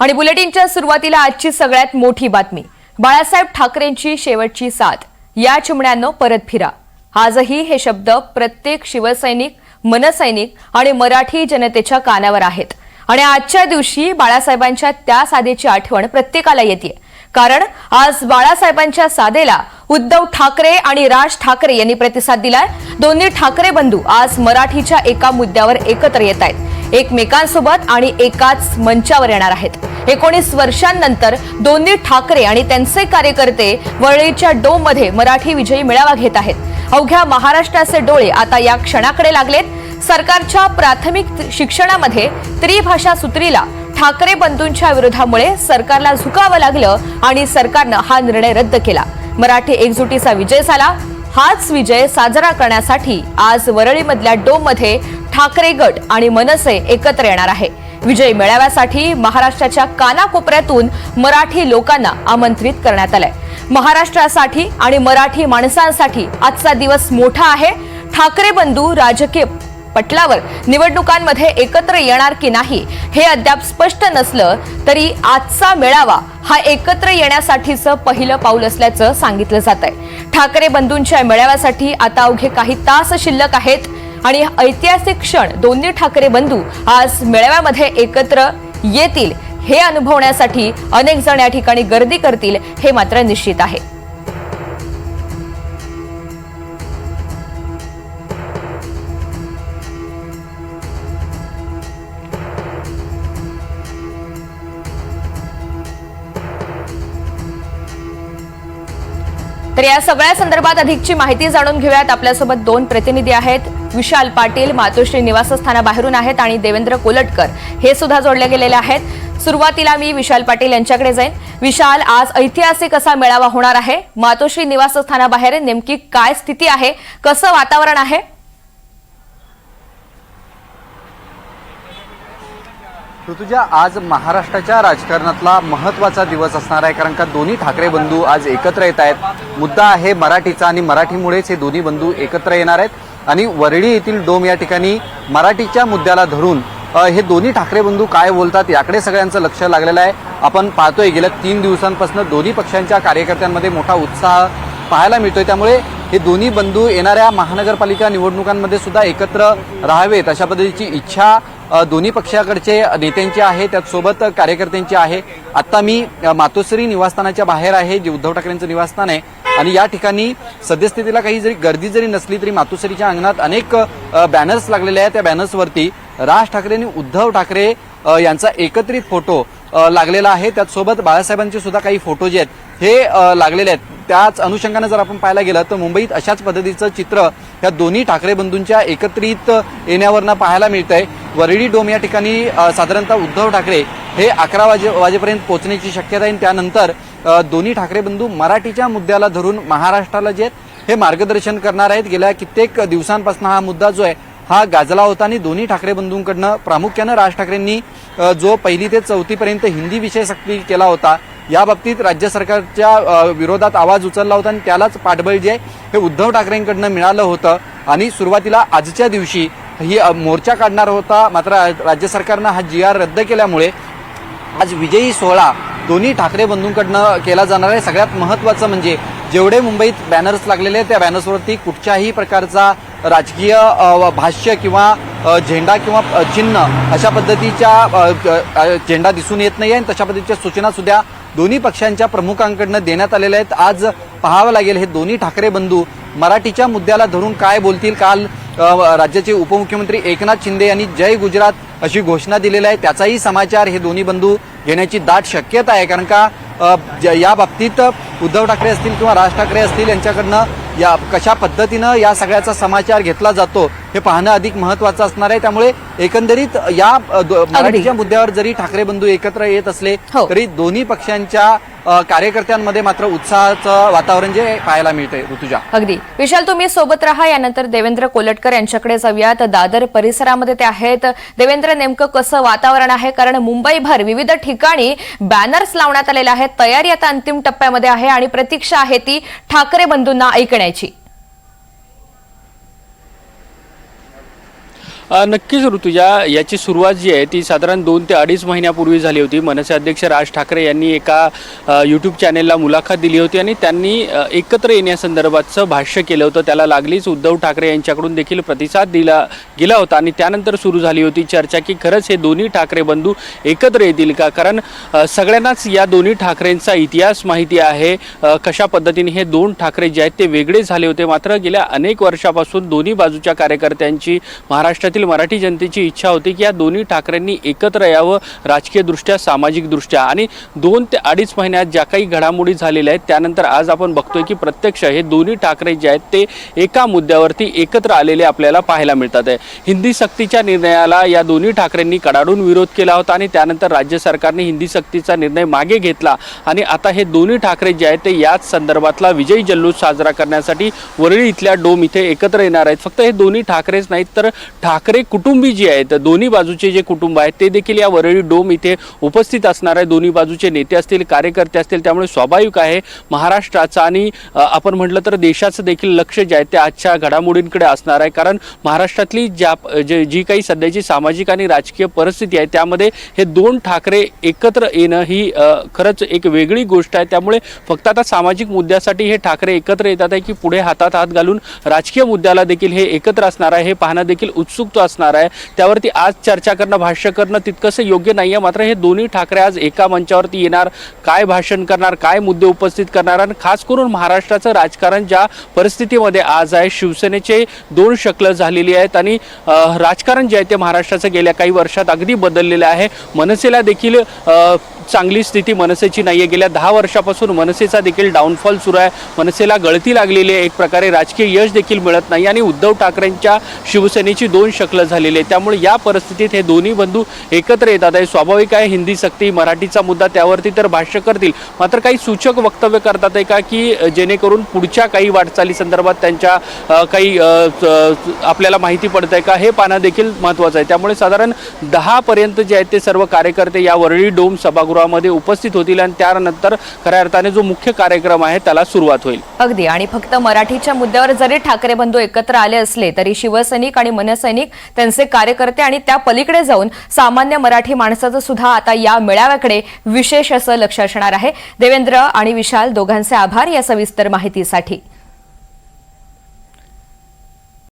आणि बुलेटिनच्या सुरुवातीला आजची सगळ्यात मोठी बातमी. बाळासाहेब ठाकरेंची शेवटची साथ. या चिमण्यांनो परत फिरा. आजही हे शब्द प्रत्येक शिवसैनिक मनसैनिक आणि मराठी जनतेच्या कानावर आहेत. आणि आजच्या दिवशी बाळासाहेबांच्या त्या साधेची आठवण प्रत्येकाला येते कारण आज बाळासाहेबांच्या साधेला उद्धव ठाकरे आणि राज ठाकरे यांनी प्रतिसाद दिलाय. दोन्ही ठाकरे बंधू आज मराठीच्या एका मुद्द्यावर एकत्र येत आहेत एकमेकांसोबत आणि एकाच मंचावर येणार आहेत. एकोणीस वर्षांनंतर दोन्ही ठाकरे आणि त्यांचे कार्यकर्ते वरळीच्या डोमध्ये मराठी विजयी मेळावा घेत आहेत. अवघ्या महाराष्ट्राचे डोळे आता या क्षणाकडे लागलेत. सरकारच्या प्राथमिक शिक्षणामध्ये त्रिभाषा सूत्रीला ठाकरे बंधूंच्या विरोधामुळे सरकारला झुकावं लागलं आणि सरकारनं हा निर्णय रद्द केला. मराठी एकजुटीचा विजय झाला. हाच विजय साजरा करण्यासाठी आज वरळीमधल्या डोममध्ये ठाकरे गट आणि मनसे एकत्र येणार आहे. विजय मेळाव्यासाठी महाराष्ट्राच्या कानाकोपऱ्यातून मराठी लोकांना आमंत्रित करण्यात आलंय. महाराष्ट्रासाठी आणि मराठी माणसांसाठी आजचा दिवस मोठा आहे. ठाकरे बंधू राजकीय पटलावर निवडणुकांमध्ये एकत्र येणार की नाही हे अद्याप स्पष्ट नसलं तरी आजचा मेळावा हा एकत्र येण्यासाठीचं पहिलं पाऊल असल्याचं सांगितलं जात आहे ठाकरे बंधूंच्या मेळाव्यासाठी आता अवघे काही तास शिल्लक आहेत. आणि ऐतिहासिक क्षण दोन्ही ठाकरे बंधू आज मेळाव्यामध्ये एकत्र येतील हे अनुभवण्यासाठी अनेक जण या ठिकाणी गर्दी करतील हे मात्र निश्चित आहे. तर या सगळ्या संदर्भात अधिकची माहिती जाणून घेऊयात. आपल्यासोबत दोन प्रतिनिधी आहेत. विशाल पाटील मातोश्री निवासस्थानाबाहेरून आहेत आणि देवेंद्र कोलटकर हे सुद्धा जोडले गेलेले आहेत. सुरुवातीला मी विशाल पाटील यांच्याकडे जाईन. विशाल आज ऐतिहासिक असा मेळावा होणार आहे. मातोश्री निवासस्थानाबाहेर नेमकी काय स्थिती आहे? कसं वातावरण आहे? ऋतुजा आज महाराष्ट्राच्या राजकारणातला महत्त्वाचा दिवस असणार आहे कारण का दोन्ही ठाकरे बंधू आज एकत्र येत आहेत. मुद्दा आहे मराठीचा आणि मराठीमुळेच हे दोन्ही बंधू एकत्र येणार आहेत. आणि वरळी येथील डोम या ठिकाणी मराठीच्या मुद्द्याला धरून हे दोन्ही ठाकरे बंधू काय बोलतात याकडे सगळ्यांचं लक्ष लागलेलं आहे. आपण पाहतोय गेल्या तीन दिवसांपासून दोन्ही पक्षांच्या कार्यकर्त्यांमध्ये मोठा उत्साह पाहायला मिळतोय. त्यामुळे हे दोन्ही बंधू येणाऱ्या महानगरपालिका निवडणुकांमध्ये सुद्धा एकत्र राहावेत अशा पद्धतीची इच्छा दोन्ही पक्षाकडचे नेत्यांची आहे त्याचसोबत कार्यकर्त्यांची आहे. आता मी मातोश्री निवासस्थानाच्या बाहेर आहे जे उद्धव ठाकरेंचं निवासस्थान आहे. आणि या ठिकाणी सद्यस्थितीला काही जरी गर्दी जरी नसली तरी मातुसरीच्या अंगणात अनेक बॅनर्स लागलेले आहेत. त्या बॅनर्सवरती राज ठाकरे आणि उद्धव ठाकरे यांचा एकत्रित फोटो लागलेला आहे. त्याचसोबत बाळासाहेबांचे सुद्धा काही फोटो जे आहेत हे लागलेले आहेत. त्याच अनुषंगाने जर आपण पाहायला गेलं तर मुंबईत अशाच पद्धतीचं चित्र या दोन्ही ठाकरे बंधूंच्या एकत्रित येण्यावरनं पाहायला मिळतंय. वरळी डोम या ठिकाणी साधारणतः उद्धव ठाकरे हे अकरा वाजे वाजेपर्यंत पोहोचण्याची शक्यता आहे. त्यानंतर दोन्ही ठाकरे बंधू मराठीच्या मुद्द्याला धरून महाराष्ट्राला जे हे मार्गदर्शन करणार आहेत. गेल्या कित्येक दिवसांपासून हा मुद्दा जो आहे हा गाजला होता आणि दोन्ही ठाकरे बंधूंकडनं प्रामुख्यानं राज ठाकरेंनी जो पहिली ते चौथीपर्यंत हिंदी विषय सक्ती केला होता या बाबतीत राज्य सरकारच्या विरोधात आवाज उचलला होता आणि त्यालाच पाठबळ जे हे उद्धव ठाकरेंकडनं मिळालं होतं. आणि सुरुवातीला आजच्या दिवशी ही मोर्चा काढणार होता. मात्र राज्य सरकारनं हा जी आर रद्द केल्यामुळे आज विजयी सोहळा दोन्ही ठाकरे बंधूंकडनं केला जाणार आहे. सगळ्यात महत्त्वाचं म्हणजे जेवढे मुंबईत बॅनर्स लागलेले आहेत त्या बॅनर्सवरती कुठच्याही प्रकारचा राजकीय भाष्य किंवा झेंडा किंवा चिन्ह अशा पद्धतीच्या झेंडा दिसून येत नाही आणि तशा पद्धतीच्या सूचना सुद्धा दोन्ही पक्षांच्या प्रमुखांकडनं देण्यात आलेल्या आहेत. आज पाहावं लागेल हे दोन्ही ठाकरे बंधू मराठीच्या मुद्द्याला धरून काय बोलतील. काल राज्याचे उपमुख्यमंत्री एकनाथ शिंदे यांनी जय गुजरात अशी घोषणा दिलेली आहे. त्याचाही समाचार हे दोन्ही बंधू घेण्याची दाट शक्यता आहे. कारण का या बाबतीत उद्धव ठाकरे असतील किंवा राज ठाकरे असतील यांच्याकडनं या कशा पद्धतीनं या सगळ्याचा समाचार घेतला जातो हे पाहणं अधिक महत्वाचं असणार आहे. त्यामुळे एकंदरीत या मराठीच्या मुद्द्यावर जरी ठाकरे बंधू एकत्र येत असले हो. तरी दोन्ही पक्षांच्या कार्यकर्त्यांमध्ये मात्र उत्साहाचं वातावरण जे पाहायला मिळते ऋतुजा. अगदी. विशाल तुम्ही सोबत राहा. यानंतर देवेंद्र कोलटकर यांच्याकडे जाऊयात. दादर परिसरामध्ये ते आहेत. देवेंद्र नेमकं कसं वातावरण आहे? कारण मुंबईभर विविध ठिकाणी बॅनर्स लावण्यात आलेले आहेत. तयारी आता अंतिम टप्प्यामध्ये आहे आणि प्रतीक्षा आहे ती ठाकरे बंधूंना ऐकण्याची. नक्कीच ऋतुजा याची सुरुवात जी आहे ती साधारण दोन ते अडीच महिन्यापूर्वी झाली होती. मनसे अध्यक्ष राज ठाकरे यांनी एका यूट्यूब चॅनेलला मुलाखत दिली होती आणि त्यांनी एकत्र येण्यासंदर्भातचं भाष्य केलं होतं. त्याला लागलीच उद्धव ठाकरे यांच्याकडून देखील प्रतिसाद दिला गेला होता आणि त्यानंतर सुरू झाली होती चर्चा की खरंच हे दोन्ही ठाकरे बंधू एकत्र येतील का? कारण सगळ्यांनाच या दोन्ही ठाकरेंचा इतिहास माहिती आहे. कशा पद्धतीने हे दोन ठाकरे जे आहेत ते वेगळे झाले होते. मात्र गेल्या अनेक वर्षापासून दोन्ही बाजूच्या कार्यकर्त्यांची महाराष्ट्रातील मराठी जनतेची इच्छा होती की या दोन्ही ठाकरेंनी एकत्र यावं राजकीयदृष्ट्या सामाजिकदृष्ट्या. आणि दोन ते अडीच महिन्यात ज्या काही घडामोडी झालेल्या आहेत त्यानंतर आज आपण बघतोय की प्रत्यक्ष हे दोन्ही ठाकरे जे आहेत ते एका मुद्द्यावरती एकत्र आलेले आपल्याला पाहायला मिळतात आहे. हिंदी सक्तीच्या निर्णयाला या दोन्ही ठाकरेंनी कडाडून विरोध केला होता आणि त्यानंतर राज्य सरकारने हिंदी सक्तीचा निर्णय मागे घेतला. आणि आता हे दोन्ही ठाकरे जे आहेत ते याच संदर्भातला विजयी जल्लोष साजरा करण्यासाठी वरळी इथल्या डोम इथे एकत्र येणार आहेत. फक्त हे दोन्ही ठाकरेच नाहीत तर ठाकरे कुटुंबी जे आहेत दोन्ही बाजूचे जे कुटुंब आहेत ते देखील या वरळी डोम इथे उपस्थित असणार आहे दोन्ही बाजूचे नेते असतील कार्यकर्ते असतील त्यामुळे स्वाभाविक आहे महाराष्ट्राचा आणि आपण म्हटलं तर देशाचं देखील लक्ष जे आहे ते आजच्या घडामोडींकडे असणार आहे. कारण महाराष्ट्रातली ज्या जे जी काही सध्याची सामाजिक आणि राजकीय परिस्थिती आहे त्यामध्ये हे दोन ठाकरे एकत्र येणं ही खरंच एक वेगळी गोष्ट आहे. त्यामुळे फक्त आता सामाजिक मुद्द्यासाठी हे ठाकरे एकत्र येतात आहे की पुढे हातात हात घालून राजकीय मुद्द्याला देखील हे एकत्र असणार आहे हे पाहणं देखील उत्सुकता असणार आहे. त्यावरती आज चर्चा करणं भाष्य करणं तितकंसं योग्य नाही आहे मात्र हे दोन्ही ठाकरे आज एका मंचावरती येणार. काय भाषण करणार काय मुद्दे उपस्थित करणार आणि खास करून महाराष्ट्राचं राजकारण ज्या परिस्थितीमध्ये आज आहे शिवसेनेचे दोन शकलं झालेली आहेत आणि राजकारण जे आहे ते महाराष्ट्राचं गेल्या काही वर्षात अगदी बदललेलं आहे. मनसेला देखील चांगली स्थिती मनसेची नाही आहे गेल्या दहा वर्षापासून मनसेचा देखील डाऊनफॉल सुरू आहे. मनसेला गळती लागलेली आहे. एक प्रकारे राजकीय यश देखील मिळत नाही आणि उद्धव ठाकरेंच्या शिवसेनेची दोन शकलं झालेली आहे त्यामुळे या परिस्थितीत हे दोन्ही बंधू एकत्र येतात. आहे स्वाभाविक आहे. हिंदी सक्ती मराठीचा मुद्दा त्यावरती तर भाष्य करतील. मात्र काही सूचक वक्तव्य करतात आहे का की जेणेकरून पुढच्या काही वाटचाली संदर्भात त्यांच्या काही आपल्याला माहिती पडत आहे का? हे पाहणं देखील महत्त्वाचं आहे. त्यामुळे साधारण दहापर्यंत जे आहेत ते सर्व कार्यकर्ते या वरळी डोम सभागृहामध्ये उपस्थित होतील आणि त्यानंतर खऱ्या अर्थाने जो मुख्य कार्यक्रम आहे त्याला सुरुवात होईल. अगदी. आणि फक्त मराठीच्या मुद्द्यावर जरी ठाकरे बंधू एकत्र आले असले तरी शिवसैनिक आणि मनसैनिक त्यांचे कार्यकर्ते आणि त्या पलीकडे जाऊन सामान्य मराठी माणसाचं सुद्धा आता या मेळाव्याकडे विशेष असं लक्ष असणार आहे. देवेंद्र आणि विशाल दोघांचे आभार या सविस्तर माहितीसाठी.